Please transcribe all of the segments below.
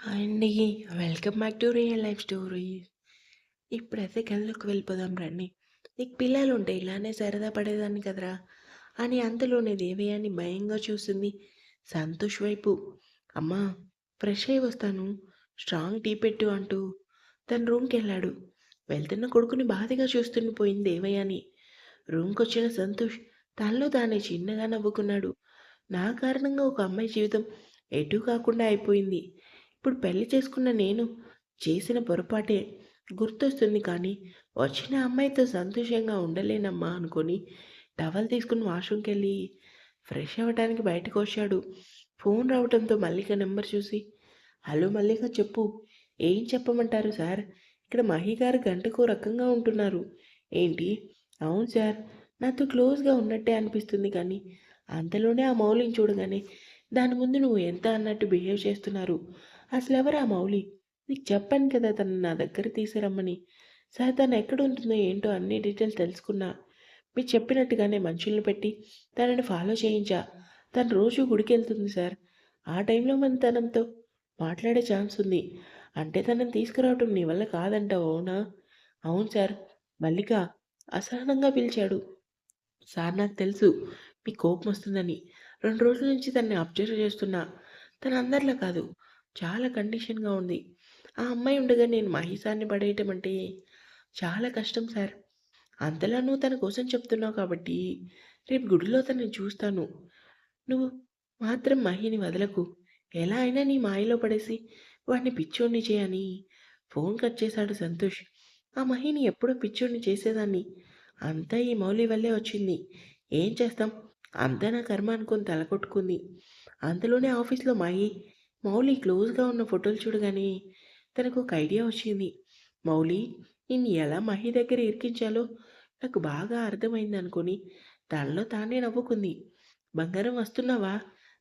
Hi అండి. Welcome back to real life stories. ఇప్పుడైతే కథలోకి వెళ్ళిపోదాం రండి. నీకు పిల్లలు ఉంటే ఇలానే సరదా పడేదాన్ని కదరా! అని అంతలోనే దేవయాని భయంగా చూసింది సంతోష్ వైపు. అమ్మా! ఫ్రెష్ అయ్యి వస్తాను. స్ట్రాంగ్ టీ పెట్టు అంటూ తన రూమ్కి వెళ్ళాడు వెళ్తున్న కొడుకుని బాధగా చూస్తుండిపోయింది దేవయాని. రూమ్‌కొచ్చిన సంతోష్ తనలో తానే చిన్నగా నవ్వుకున్నాడు. నా కారణంగా ఒక అమ్మాయి జీవితం ఎటూ కాకుండా అయిపోయింది. ఇప్పుడు పెళ్ళి చేసుకున్న నేను చేసిన పొరపాటే గుర్తొస్తుంది కానీ వచ్చిన అమ్మాయితో సంతోషంగా ఉండలేనమ్మా అనుకొని టవల్ తీసుకుని వాష్రూమ్కి వెళ్ళి ఫ్రెష్ అవ్వడానికి బయటకొచ్చాడు. ఫోన్ రావటంతో మల్లిక నెంబర్ చూసి హలో మల్లిక చెప్పు. ఏం చెప్పమంటారు సార్? ఇక్కడ మహి గారు గంటకో రకంగా ఉంటున్నారు. ఏంటి? అవును సార్. నాతో క్లోజ్‌గా ఉన్నట్టే అనిపిస్తుంది కానీ అంతలోనే ఆ మౌలిని చూడగానే దాని ముందు నువ్వు ఎంత అన్నట్టు బిహేవ్ చేస్తున్నారు. అసలెవరా మౌలి? నీకు చెప్పాను కదా తను నా దగ్గర తీసుకురమ్మని. సార్ తను ఎక్కడుంటుందో ఏంటో అన్ని డీటెయిల్స్ తెలుసుకున్నా. మీరు చెప్పినట్టుగానే మనుషుల్ని పెట్టి తనని ఫాలో చేయించా. తను రోజూ గుడికెళ్తుంది సార్. ఆ టైంలో మన తనంతో మాట్లాడే ఛాన్స్ ఉంది. అంటే తనని తీసుకురావటం నీ వల్ల కాదంటావు అవునా? అవును సార్. మల్లిక అసహనంగా పిలిచాడు. సార్ నాకు తెలుసు మీకు కోపమొస్తుందని. 2 రోజుల నుంచి తన్ని అబ్జర్వ్ చేస్తున్నా. తను అందరిలా కాదు. చాలా కండిషన్‌గా ఉంది. ఆ అమ్మాయి ఉండగా నేను మహిసాన్ని పడేయటం అంటే చాలా కష్టం సార్. అంతలా నువ్వు తన కోసం చెప్తున్నావు కాబట్టి రేపు గుడిలో తనని చూస్తాను. నువ్వు మాత్రం మహిని వదలకు. ఎలా అయినా నీ మాయలో పడేసి వాడిని పిచ్చోడిని చేయని ఫోన్ కట్ చేశాడు సంతోష్. ఆ మహిని ఎప్పుడో పిచ్చోడిని చేసేదాన్ని. అంతా ఈ మౌలి వల్లే వచ్చింది. ఏం చేస్తాం? అంతా నా కర్మ అనుకొని తలకొట్టుకుంది. అంతలోనే ఆఫీస్‌లో మహి, మౌలి క్లోజ్‌గా ఉన్న ఫోటోలు చూడగానే తనకు ఒక ఐడియా వచ్చింది. మౌలి నిన్ను ఎలా మహి దగ్గర ఇరికించాలో నాకు బాగా అర్థమైంది అర్థమైందనుకొని తనలో తానే నవ్వుకుంది. బంగారం వస్తున్నావా?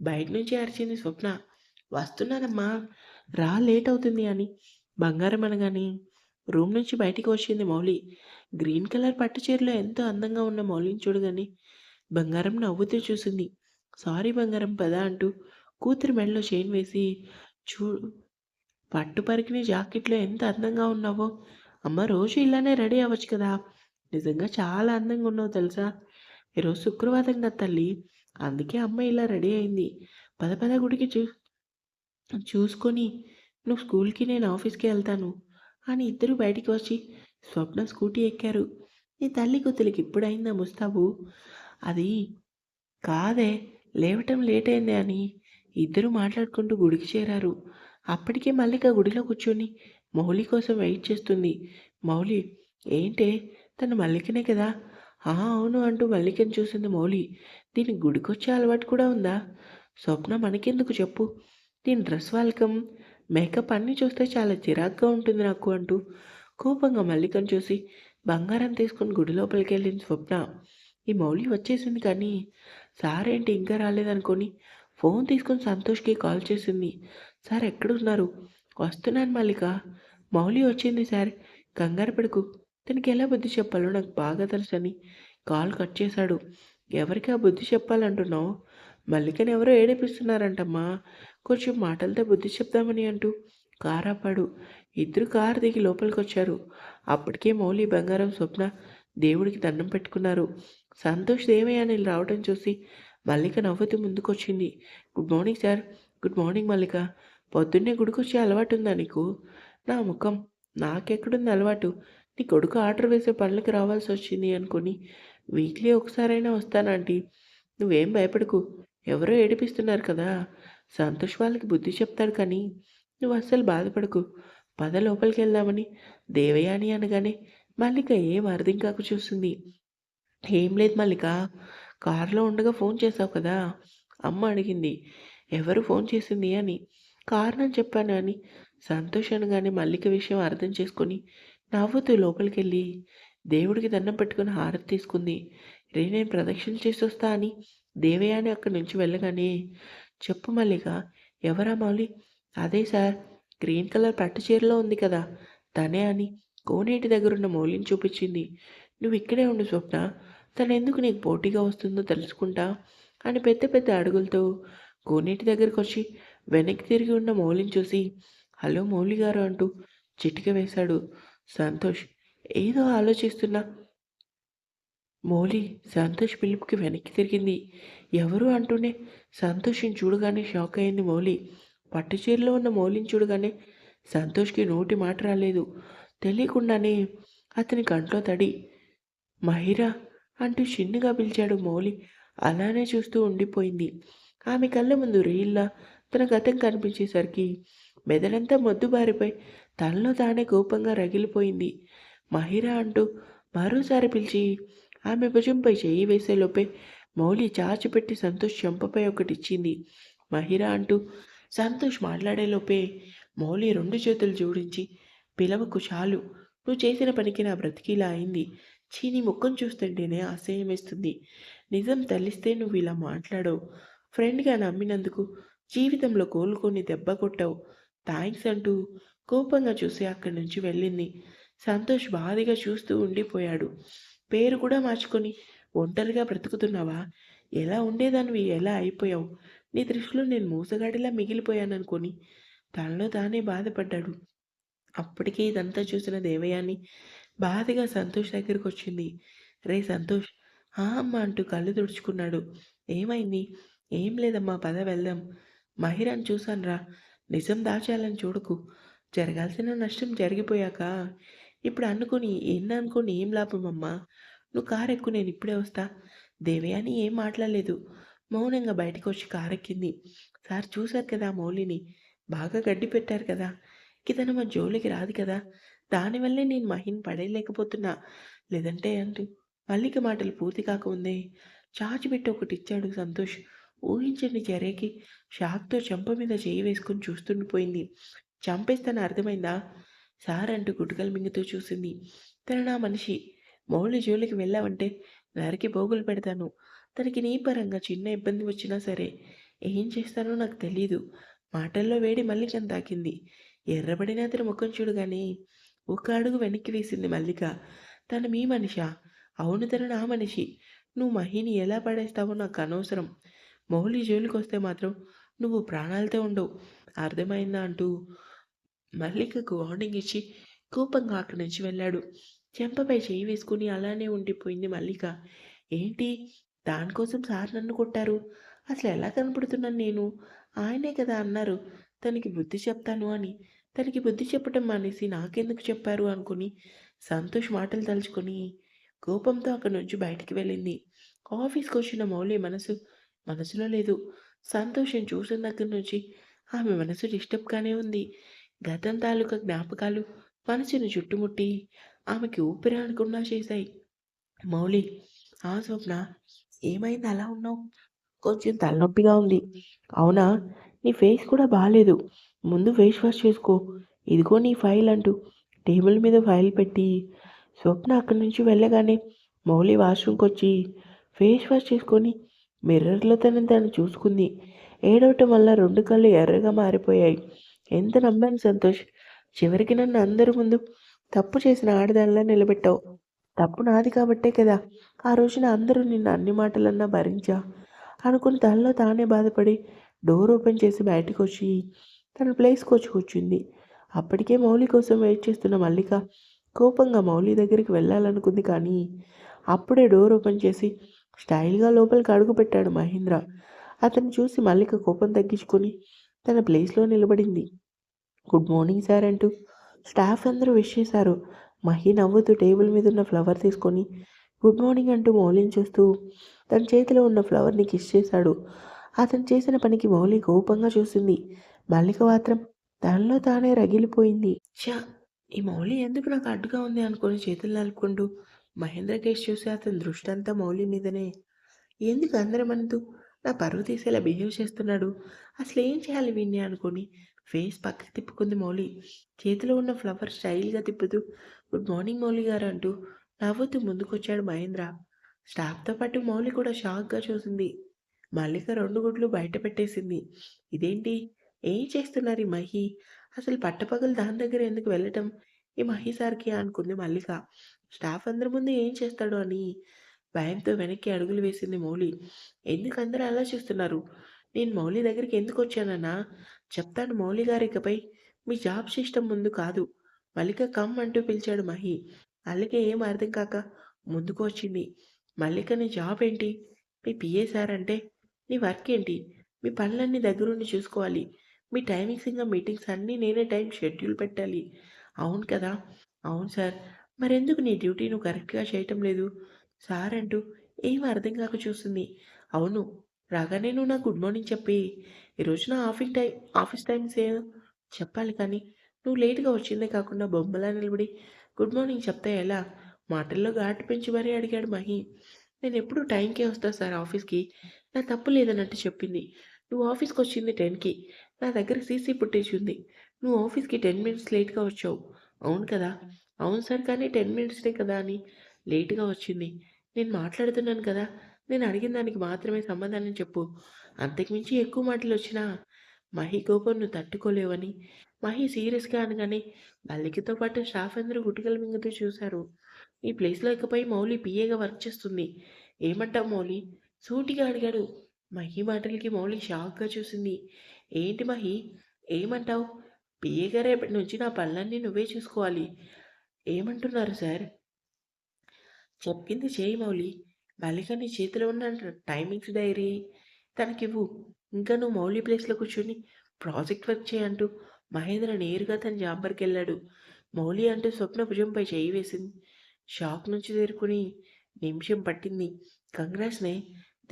బయట నుంచి అరిచింది స్వప్న. వస్తున్నానమ్మా. రా లేట్ అవుతుంది అని బంగారం అనగానే రూమ్ నుంచి బయటికి వచ్చింది మౌలి. గ్రీన్ కలర్ పట్టు చీరలో ఎంతో అందంగా ఉన్న మౌలిని చూడగానే బంగారం నవ్వుతూ చూసింది. సారీ బంగారం పద అంటూ కూతురు మెడలో చైన్ వేసి చూడు పట్టు పరికిన జాకెట్‌లో ఎంత అందంగా ఉన్నావో. అమ్మ రోజు ఇలానే రెడీ అవ్వచ్చు కదా! నిజంగా చాలా అందంగా ఉన్నావు తెలుసా? ఈరోజు శుక్రవారం కదా తల్లి. అందుకే అమ్మ ఇలా రెడీ అయింది. పద పద గుడికి చూ చూసుకొని నువ్వు స్కూల్‌కి నేను ఆఫీస్‌కి వెళ్తాను అని ఇద్దరు బయటికి వచ్చి స్వప్న స్కూటీ ఎక్కారు. నీ తల్లి కూతురికి ఇప్పుడైందా ముస్తాబు? అది కాదే లేవటం లేట్ అయిందే అని ఇద్దరూ మాట్లాడుకుంటూ గుడికి చేరారు. అప్పటికే మల్లిక గుడిలో కూర్చొని మౌలి కోసం వెయిట్ చేస్తుంది. మౌలి ఏంటే తను మల్లికనే కదా! ఆ అవును అంటూ మల్లికని చూసింది మౌలి. దీనికి గుడికొచ్చే అలవాటు కూడా ఉందా? స్వప్న మనకెందుకు చెప్పు. దీని డ్రెస్ వాలకం, మేకప్ అన్నీ చూస్తే చాలా చిరాగ్గా ఉంటుంది నాకు అంటూ కోపంగా మల్లికను చూసి బంగారం తీసుకొని గుడి లోపలికి వెళ్ళింది స్వప్న. ఈ మౌలి వచ్చేసింది కానీ సార్ ఏంటి ఇంకా రాలేదనుకోని ఫోన్ తీసుకొని సంతోష్‌కి కాల్ చేసింది. సార్ ఎక్కడున్నారు? వస్తున్నాను మల్లిక. మౌలి వచ్చింది సార్. కంగారు పడుకు తనకి ఎలా బుద్ధి చెప్పాలో నాకు బాగా తెలుసని కాల్ కట్ చేశాడు. ఎవరికి ఆ బుద్ధి చెప్పాలంటున్నావు? మల్లికని ఎవరో ఏడిపిస్తున్నారంటమ్మా. కొంచెం మాటలతో బుద్ధి చెప్దామని అంటూ కారు ఇద్దరు కారు దిగి లోపలికి వచ్చారు అప్పటికే మౌలి, బంగారం, స్వప్న దేవుడికి దండం పెట్టుకున్నారు. సంతోష్ దేవయ్య నీళ్ళు రావడం చూసి మల్లిక నవ్వుతూ ముందుకొచ్చింది. Good morning sir. Good morning Mallika. పొద్దున్నే గుడికొచ్చే అలవాటుందా నీకు? నా ముఖం. నాకెక్కడుంది అలవాటు. నీ కొడుకు ఆర్డర్ వేసే పనులకు రావాల్సి వచ్చింది అనుకుని వీక్లీ ఒకసారైనా వస్తానంటీ నువ్వేం భయపడకు. ఎవరో ఏడిపిస్తున్నారు కదా! సంతోష్ వాళ్ళకి బుద్ధి చెప్తాడు కానీ నువ్వు అస్సలు బాధపడకు. పద లోపలికి వెళ్దామని దేవయాని అనగానే మల్లిక ఏం అర్థం కాక చూస్తుంది. ఏం లేదు మల్లిక. కారులో ఉండగా ఫోన్ చేశావు కదా! అమ్మ అడిగింది. ఎవరు ఫోన్ చేసింది అని. కారణం చెప్పాను అని సంతోషంగానే మల్లిక విషయం అర్థం చేసుకొని నవ్వుతూ లోపలికెళ్ళి దేవుడికి దండం పెట్టుకుని హారతి తీసుకుంది. రే నేను ప్రదక్షిణ చేసి వస్తా అని దేవయాని అని అక్కడి నుంచి వెళ్ళగానే చెప్పు మల్లిక. ఎవరా మౌలి? అదే సార్. గ్రీన్ కలర్ పట్టు చీరలో ఉంది కదా! తనే అని కోనేటి దగ్గరున్న మౌలిని చూపించింది. నువ్వు ఇక్కడే ఉండు స్వప్న. తను ఎందుకు నీకు పోటీగా వస్తుందో తెలుసుకుంటా? అని పెద్ద పెద్ద అడుగులతో కోనేటి దగ్గరకొచ్చి వెనక్కి తిరిగి ఉన్న మౌలిని చూసి హలో మౌలి గారు అంటూ చిటిక వేశాడు సంతోష్. ఏదో ఆలోచిస్తున్నా. మౌలి సంతోష్ పిలుపుకి వెనక్కి తిరిగింది. ఎవరు? అంటూనే సంతోష్ని చూడగానే షాక్ అయింది మౌలి. పట్టు చీరలో ఉన్న మౌలిని చూడగానే సంతోష్కి నోటి మాట రాలేదు. తెలియకుండానే అతని కంట్లో తడి. మహిరా అంటూ షిన్నుగా పిలిచాడు మౌలి. అలానే చూస్తూ ఉండిపోయింది. ఆమె కళ్ళ ముందు రీల్లా తన గతం కనిపించేసరికి మెదడంతా మొద్దుబారిపోయి తనలో తానే కోపంగా రగిలిపోయింది. మహిరా అంటూ మరోసారి పిలిచి ఆమె భుజంపై చేయి వేసేలోపే మౌలి చాచిపెట్టి సంతోష్ చెంపపై ఒకటి ఇచ్చింది మహిరా అంటూ సంతోష్ మాట్లాడేలోపే మౌలి రెండు చేతులు జోడించి పిలవకు చాలు నువ్వు చేసిన పనికి నా బ్రతికిలా అయింది. చీని ముఖం చూస్తుంటేనే అసహ్యమేస్తుంది. నిజం తలిస్తే నువ్వు ఇలా మాట్లాడవు. ఫ్రెండ్గా నమ్మినందుకు జీవితంలో కోలుకొని దెబ్బ కొట్టావు. థ్యాంక్స్ అంటూ కోపంగా చూసి అక్కడి నుంచి వెళ్ళింది. సంతోష్ బాధగా చూస్తూ ఉండిపోయాడు. పేరు కూడా మార్చుకొని ఒంటరిగా బ్రతుకుతున్నావా? ఎలా ఉండేదానివి? ఎలా అయిపోయావు? నీ దృష్టిలో నేను మూసగాడిలా మిగిలిపోయాననుకొని తనలో తానే బాధపడ్డాడు. అప్పటికే ఇదంతా చూసిన దేవయాని బాధగా సంతోష్ దగ్గరికి వచ్చింది రే సంతోష్ ఆ అమ్మ అంటూ కళ్ళు తుడుచుకున్నాడు. ఏమైంది? ఏం లేదమ్మా పద వెళ్దాం. మహిరాన్ని చూసానురా నిజం దాచాలని చూడకు. జరగాల్సిన నష్టం జరిగిపోయాక. ఇప్పుడు అనుకుని ఎన్ని అనుకుని ఏం లాభమమ్మా? నువ్వు కారు ఎక్కు నేను ఇప్పుడే వస్తా. దేవయాని ఏం మాట్లాడలేదు. మౌనంగా బయటకు వచ్చి కారు ఎక్కింది సార్ చూశారు కదా మౌలిని. బాగా గడ్డి పెట్టారు కదా. ఇక మా జోలికి రాదు కదా. దానివల్లే నేను మహిన్ పడేయలేకపోతున్నా. లేదంటే అంటూ మల్లిక మాటలు పూర్తి కాకముందే చాచిపెట్టి ఒకటి ఇచ్చాడు సంతోష్. ఊహించండి చర్యకి షాక్తో చెంప మీద చేయి వేసుకొని చూస్తుండిపోయింది చంపేస్తాను అర్థమైందా? సార్ అంటూ గుటకలు మింగుతూ చూసింది. తన నా మనిషి. మౌలి జోలికి వెళ్ళావంటే నరికి బోగులు పెడతాను. తనకి నీ పరంగా చిన్న ఇబ్బంది వచ్చినా సరే ఏం చేస్తానో నాకు తెలీదు. మాటల్లో వేడి మళ్ళీ తాకింది. ఎర్రబడిన అతని ముఖం చూడగానే ఒక అడుగు వెనక్కి వేసింది మల్లిక. తను మీ మనిషా. అవును తను నా మనిషి. నువ్వు మహిని ఎలా పడేస్తావో నాకు అనవసరం. మౌలి జోలికి వస్తే మాత్రం నువ్వు ప్రాణాలతో ఉండవు. అర్థమైందా అంటూ మల్లికకు వార్నింగ్ ఇచ్చి కోపంగా అక్కడి నుంచి వెళ్ళాడు. చెంపపై చేయి వేసుకుని అలానే ఉండిపోయింది మల్లిక. ఏంటి? దానికోసం సార్ నన్ను కొట్టారు? అసలు ఎలా కనపడుతున్నాను నేను? ఆయనే కదా అన్నారు. తనకి బుద్ధి చెప్తాను అని తనకి బుద్ధి చెప్పటం మానేసి నాకెందుకు చెప్పారు అనుకుని సంతోష్ మాటలు తలుచుకొని కోపంతో అక్కడి నుంచి బయటికి వెళ్ళింది. ఆఫీస్కి వచ్చిన మౌలి మనసు మనసులో లేదు. సంతోషం చూసిన దగ్గర నుంచి ఆమె మనసు డిస్టర్బ్గానే ఉంది. గతం తాలూకా జ్ఞాపకాలు మనసును చుట్టుముట్టి ఆమెకి ఊపిరి అనుకున్నా చేశాయి. మౌలి ఆ స్వప్న ఏమైంది అలా ఉన్నావు? కొంచెం తలనొప్పిగా ఉంది. అవునా? నీ ఫేస్ కూడా బాగాలేదు ముందు ఫేస్ వాష్ చేసుకో. ఇదిగో నీ ఫైల్ అంటూ టేబుల్ మీద ఫైల్ పెట్టి స్వప్న అక్కడి నుంచి వెళ్ళగానే మౌలి వాష్రూమ్కి వచ్చి ఫేస్ వాష్ చేసుకొని మిర్రర్లో తనని తను చూసుకుంది. ఏడవటం వల్ల రెండు కళ్ళు ఎర్రగా మారిపోయాయి. ఎంత నమ్మాను సంతోష్. చివరికి నన్ను అందరి ముందు తప్పు చేసిన ఆడదానిలా నిలబెట్టావు. తప్పు నాది కాబట్టే కదా. ఆ రోజున అందరూ నిన్ను అన్ని మాటలన్నా భరించా అనుకుని తనలో తానే బాధపడి డోర్ ఓపెన్ చేసి బయటకు వచ్చి తన ప్లేస్కి వచ్చి కూర్చుంది. అప్పటికే మౌలి కోసం వెయిట్ చేస్తున్న మల్లిక కోపంగా మౌలి దగ్గరికి వెళ్ళాలనుకుంది కానీ అప్పుడే డోర్ ఓపెన్ చేసి స్టైల్గా లోపలికి అడుగు పెట్టాడు మహేంద్ర. అతను చూసి మల్లిక కోపం తగ్గించుకొని తన ప్లేస్లో నిలబడింది. గుడ్ మార్నింగ్ సార్ అంటూ స్టాఫ్ అందరూ విష్ చేశారు. మహి నవ్వుతూ టేబుల్ మీద ఉన్న ఫ్లవర్ తీసుకొని గుడ్ మార్నింగ్ అంటూ మౌలిని చూస్తూ తన చేతిలో ఉన్న ఫ్లవర్ని కిస్ చేశాడు. అతను చేసిన పనికి మౌలి కోపంగా చూసింది. మల్లిక మాత్రం తనలో తానే రగిలిపోయింది. షా ఈ మౌలి ఎందుకు నాకు అడ్డుగా ఉంది అనుకుని చేతులు నలుపుకుంటూ మహేంద్రకేష్ చూసి అతని దృష్టి అంతా మౌలి మీదనే. ఎందుకు అందరం నా పరువు తీసేలా బిహేవ్ చేస్తున్నాడు? అసలు ఏం చేయాలి వీణ్ణి అనుకొని ఫేస్ పక్కకి తిప్పుకుంది మౌలి. చేతిలో ఉన్న ఫ్లవర్ స్టైల్గా తిప్పుతూ గుడ్ మార్నింగ్ మౌలి గారు అంటూ నవ్వుతూ ముందుకొచ్చాడు మహేంద్ర. స్టాఫ్తో పాటు మౌలి కూడా షాక్గా చూసింది. మల్లిక రెండు గుడ్లు బయట పెట్టేసింది. ఇదేంటి? ఏం చేస్తున్నారు ఈ మహి? అసలు పట్టపగలు దాని దగ్గర ఎందుకు వెళ్ళటం? ఈ మహి సార్కి అనుకుంది మల్లిక. స్టాఫ్ అందరి ముందు ఏం చేస్తాడు అని? భయంతో వెనక్కి అడుగులు వేసింది మౌలి. ఎందుకు అందరూ అలా చూస్తున్నారు? నేను మౌలి దగ్గరికి ఎందుకు వచ్చానన్నా? చెప్తాను మౌలి గారు ఇకపై. మీ జాబ్ సిస్టమ్ ముందు కాదు. మల్లిక కమ్ అంటూ పిలిచాడు మహి. మల్లిక ఏం అర్థం కాక ముందుకు వచ్చింది. మల్లిక నీ జాబ్ ఏంటి? మీ పిఏ సార్ అంటే? నీ వర్క్ ఏంటి? మీ పనులన్నీ దగ్గరుండి చూసుకోవాలి. మీ టైమింగ్స్ ఇంకా మీటింగ్స్ అన్నీ నేనే టైం షెడ్యూల్ పెట్టాలి. అవును కదా? అవును సార్. మరెందుకు నీ డ్యూటీ నువ్వు కరెక్ట్గా చేయటం లేదు? సార్ అంటూ ఏం అర్థం కాక చూస్తుంది అవును రాగానే నువ్వు నాకు గుడ్ మార్నింగ్ చెప్పి ఈరోజు నా ఆఫీస్ టైం ఆఫీస్ టైమ్స్ ఏ? చెప్పాలి కానీ నువ్వు లేట్గా వచ్చిందే కాకుండా బొమ్మలా నిలబడి గుడ్ మార్నింగ్ చెప్తే ఎలా? మాటల్లో ఘాటు పెంచి మరీ అడిగాడు మహి. నేను ఎప్పుడు టైంకే వస్తా సార్ ఆఫీస్కి. నా తప్పు లేదన్నట్టు చెప్పింది. నువ్వు ఆఫీస్కి వచ్చింది టెన్కి. నా దగ్గర సీసీ ఫుటేజ్ ఉంది. నువ్వు ఆఫీస్కి టెన్ మినిట్స్ లేట్గా వచ్చావు. అవును కదా? అవును సార్ కానీ టెన్ మినిట్స్నే కదా అని లేట్గా వచ్చింది. నేను మాట్లాడుతున్నాను కదా? నేను అడిగిన దానికి మాత్రమే సమాధానం చెప్పు. అంతకుమించి ఎక్కువ మాటలు వచ్చినా మహి కోపం నువ్వు తట్టుకోలేవని. మహి సీరియస్గా అనగానే మల్లికతో పాటు స్టాఫ్ అందరూ గుటికల మింగుతూ చూశారు. ఈ ప్లేస్లో ఇకపై మౌలి పిఏగా వర్క్ చేస్తుంది. ఏమంటావు మౌలి? సూటిగా అడిగాడు. మహి మాటలకి మౌలి షాక్గా చూసింది. ఏంటి మహి? ఏమంటావు? పిఏగా రేపటి నుంచి నా పనులన్నీ నువ్వే చూసుకోవాలి. ఏమంటున్నారు సార్? చెప్పింది చేయి మౌలి. మల్లిక నీ చేతిలో ఉన్న టైమింగ్స్ డైరీ. తనకివ్వు. ఇంకా నువ్వు మౌలి ప్లేస్లో కూర్చొని ప్రాజెక్ట్ వర్క్ చేయంటూ మహేంద్ర నేరుగా తన జాంబర్కి వెళ్ళాడు. మౌలి అంటూ స్వప్న భుజంపై చేయి వేసింది. షాక్ నుంచి తేరుకుని నిమిషం పట్టింది. కంగ్రాస్నే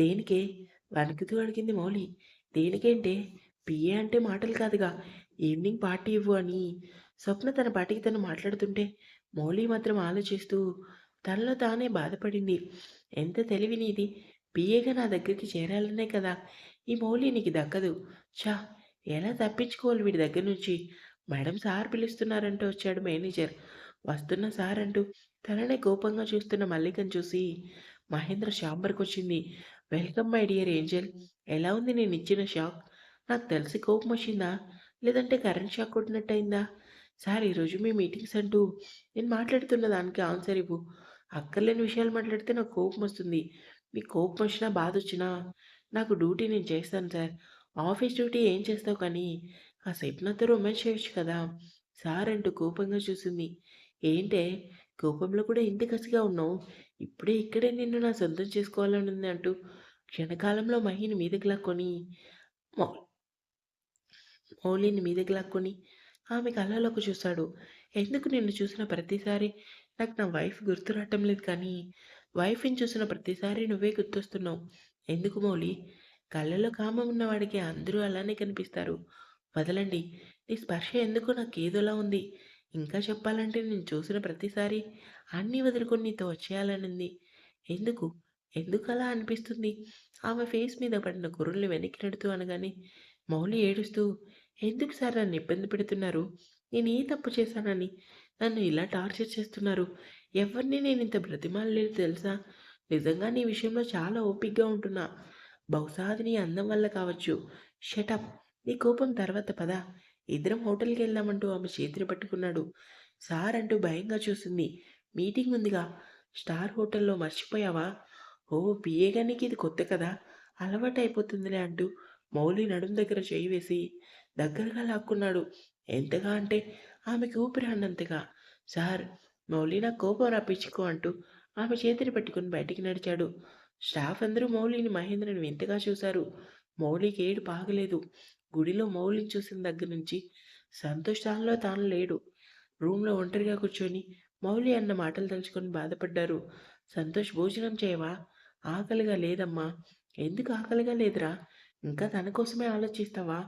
దేనికే? వణుకుతూ అడిగింది మౌలి. దేనికేంటే? పిఏ అంటే మాటలు కాదుగా. ఈవినింగ్ పార్టీ ఇవ్వు అని. స్వప్న తన పాటికి తను మాట్లాడుతుంటే మౌలి మాత్రం ఆలోచిస్తూ తనలో తానే బాధపడింది. ఎంత తెలివి నీది పిఏగా నా దగ్గరికి చేరాలనే కదా. ఈ మౌలి నీకు దక్కదు. చా ఎలా తప్పించుకోవాలి వీడి దగ్గర నుంచి? మేడం సార్ పిలుస్తున్నారంటూ వచ్చాడు మేనేజర్. వస్తున్న సార్ అంటూ తననే కోపంగా చూస్తున్న మల్లికను చూసి మహేంద్ర షాంబర్కి వచ్చింది వెల్కమ్ మై డియర్ ఏంజల్. ఎలా ఉంది నేను ఇచ్చిన షాక్? నాకు తెలిసి కోపం వచ్చిందా? లేదంటే కరెంట్ షాక్ కొట్టినట్టయిందా సార్ ఈరోజు మీ మీటింగ్స్ అంటూ నేను మాట్లాడుతున్న దానికి ఆన్సర్ ఇవ్వు. అక్కర్లేని విషయాలు మాట్లాడితే నాకు కోపం వస్తుంది. మీ కోపం వచ్చినా బాధ వచ్చినా నాకు డ్యూటీ నేను చేస్తాను సార్. ఆఫీస్ డ్యూటీ ఏం చేస్తావు కానీ కాసేపు నాతో రొమాన్స్ చేయొచ్చు కదా? సార్ అంటూ కోపంగా చూసింది. ఏంటే కోపంలో కూడా ఇంత కసిగా ఉన్నావు? ఇప్పుడే ఇక్కడే నిన్ను నా సొంతం చేసుకోవాలని ఉంది అంటూ క్షణకాలంలో మహిని మీదకి లాక్కొని మౌలిని మౌలిని మీదకి లాక్కొని ఆమె కళ్ళలోకి చూశాడు ఎందుకు నిన్ను చూసిన ప్రతిసారి? నాకు నా వైఫ్ గుర్తు రావటం లేదు కానీ వైఫ్ని చూసిన ప్రతిసారి నువ్వే గుర్తొస్తున్నావు. ఎందుకు మౌలి? కళ్ళలో కామం ఉన్నవాడికి అందరూ అలానే కనిపిస్తారు. వదలండి. నీ స్పర్శ ఎందుకు నాకు ఏదోలా ఉంది. ఇంకా చెప్పాలంటే నేను చూసిన ప్రతిసారి అన్నీ వదులుకొని నీతో వచ్చేయాలనుంది. ఎందుకు? ఎందుకు అలా అనిపిస్తుంది? ఆమె ఫేస్ మీద పడిన గుర్రుల్ని వెనక్కి నెడుతూ అనగానే మౌలి ఏడుస్తూ ఎందుకు సార్ నన్ను ఇబ్బంది పెడుతున్నారు? నేను ఏ తప్పు చేశానని? నన్ను ఇలా టార్చర్ చేస్తున్నారు. ఎవరిని నేను ఇంత బ్రతిమాలలేదు తెలుసా? నిజంగా నీ విషయంలో చాలా ఓపిక్గా ఉంటున్నా. బహుశా అది నీ అందం వల్ల కావచ్చు. షటప్ నీ కోపం తర్వాత పద. ఇద్దరం హోటల్కి వెళ్దామంటూ ఆమె చేతిని పట్టుకున్నాడు. సార్ అంటూ భయంగా చూసింది. మీటింగ్ ఉందిగా. స్టార్ హోటల్లో మర్చిపోయావా? ఓ పిఏగా ఇది కొత్త కదా. అలవాటు అయిపోతుందిలే అంటూ మౌలి నడుం దగ్గర చేయి వేసి దగ్గరగా లాక్కున్నాడు. ఎంతగా అంటే ఆమెకి ఊపిరి అన్నంతగా సార్ మౌలి నా కోపం రప్పించుకో అంటూ ఆమె చేతిని పట్టుకుని బయటికి నడిచాడు. స్టాఫ్ అందరూ మౌలిని మహేంద్రని వింతగా చూశారు? మౌలికి ఏడు పాగలేదు గుడిలో మౌలిని చూసిన దగ్గర నుంచి సంతోష్ తానులో తాను లేడు. రూమ్లో ఒంటరిగా కూర్చొని మౌలి అన్న మాటలు తలుచుకొని బాధపడ్డారు. సంతోష్ భోజనం చేయవా? ఆకలిగా లేదమ్మా. ఎందుకు ఆకలిగా లేదురా? ఇంకా తన కోసమే ఆలోచిస్తావా?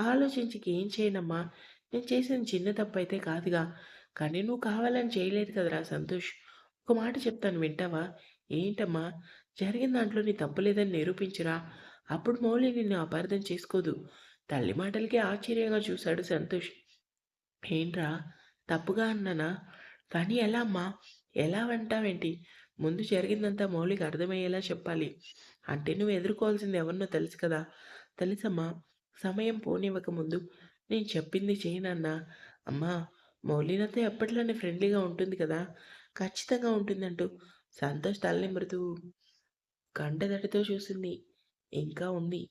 ఆలోచించి ఏం చేయనమ్మా? నేను చేసిన చిన్న తప్పు అయితే కాదుగా. కానీ నువ్వు కావాలని చేయలేదు కదరా సంతోష్. ఒక మాట చెప్తాను వింటావా? ఏంటమ్మా? జరిగిన దాంట్లో నీ తప్పు లేదని నిరూపించురా. అప్పుడు మౌలి నిన్ను అపార్థం చేసుకోదు. తల్లి మాటలకి ఆశ్చర్యంగా చూశాడు సంతోష్. ఏంట్రా? తప్పుగా అన్నానా? కానీ ఎలా అమ్మా? ఎలా అంటావేంటి? ముందు జరిగిందంతా మౌలికి అర్థమయ్యేలా చెప్పాలి. అంటే నువ్వు ఎదుర్కోవాల్సింది ఎవరినో తెలుసు కదా. తెలుసమ్మా. సమయం పోనివ్వక ముందు నేను చెప్పింది చేయనన్నా అమ్మా మౌలినతో ఎప్పట్లోనే ఫ్రెండ్లీగా ఉంటుంది కదా. ఖచ్చితంగా ఉంటుందంటూ సంతోష్ తలనిమరుతూ కంటదడితో చూసింది. ఇంకా ఉంది.